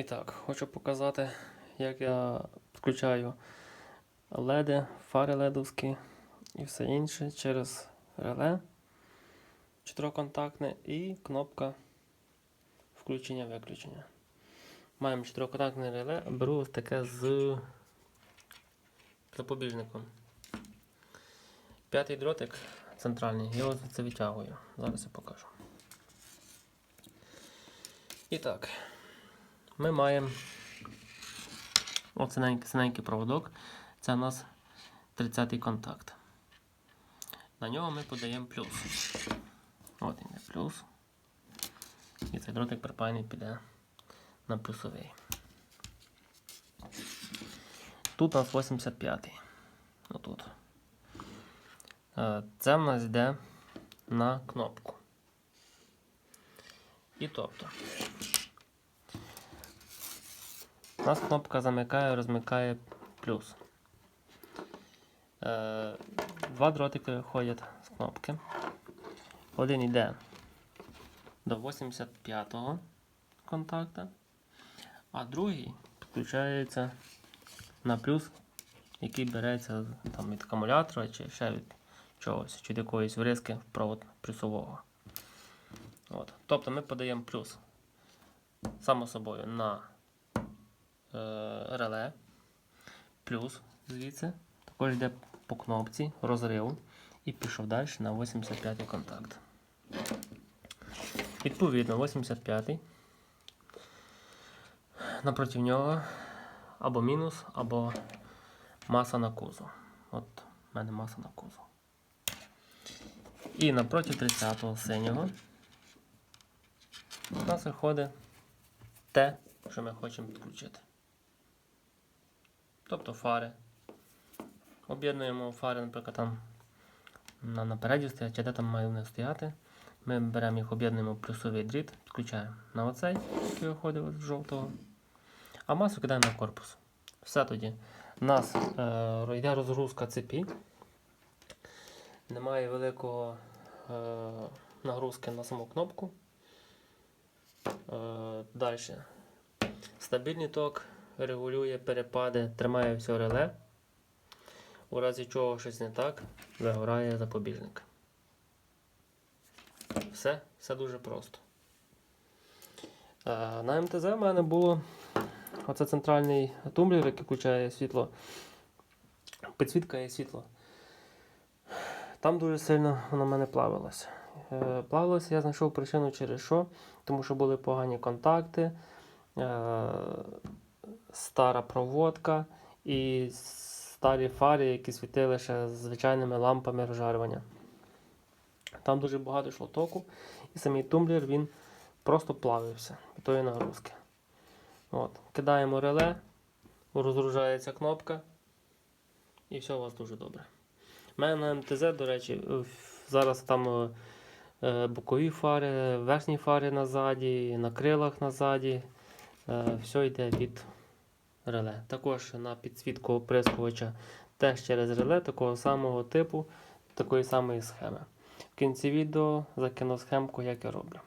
І так, хочу показати, як я підключаю леди, фари ледовські і все інше через реле чотириконтактне і кнопка включення-виключення. Маємо чотириконтактне реле, беру ось таке з запобіжником. П'ятий дротик центральний, я його звідси витягую. Зараз я покажу. І так, ми маємо синенький проводок. Це у нас 30-й контакт. На нього ми подаємо плюс. От він плюс. І цей дротик припаяний піде на плюсовий. Тут у нас 85-й. Отут. Е, Це в нас йде на кнопку. І тобто. У нас кнопка замикає, розмикає плюс. Е, Два дротики виходять з кнопки. Один йде до 85-го контакта, а другий підключається на плюс, який береться там, від акумулятора чи ще від чогось, чи від якоїсь врізки в провод плюсового. От. Тобто ми подаємо плюс само собою на реле, плюс звідси, також йде по кнопці розрив і пішов далі на 85-й контакт. Відповідно, 85-й. напроти нього або мінус, або маса на кузов. От в мене маса на кузов. І напроти 30-го синього у нас виходить те, що ми хочемо підключити. Тобто фари. Об'єднуємо фари, наприклад, там на напереді стоять, чи де там має вони стояти. Ми беремо їх, об'єднуємо плюсовий дріт, підключаємо на оцей, який виходить з жовтого. А масу кидаємо на корпус. Все тоді. У нас е, йде розгрузка цепі. Немає великого е, нагрузки на саму кнопку. Е, Далі. Стабільний ток регулює перепади, тримає все реле. У разі чого щось не так, вигорає запобіжник. Все, все дуже просто. Е, На МТЗ в мене було оце центральний тумблер, який включає світло. Підсвітка і світло. Там дуже сильно воно в мене плавилося. Е, Плавилося, я знайшов причину через що, тому що були погані контакти, е, стара проводка і старі фари, які світили ще звичайними лампами розжарювання. Там дуже багато йшло току, і самий тумблер він просто плавився від тої нагрузки. От. Кидаємо реле, розгружається кнопка, і все у вас дуже добре. У мене на МТЗ, до речі, е, зараз там е, бокові фари, верхні фари назаді, на крилах назаді. Е, все йде від реле. Також на підсвітку оприскувача теж через реле такого самого типу, такої самої схеми. В кінці відео закину схемку, як я роблю.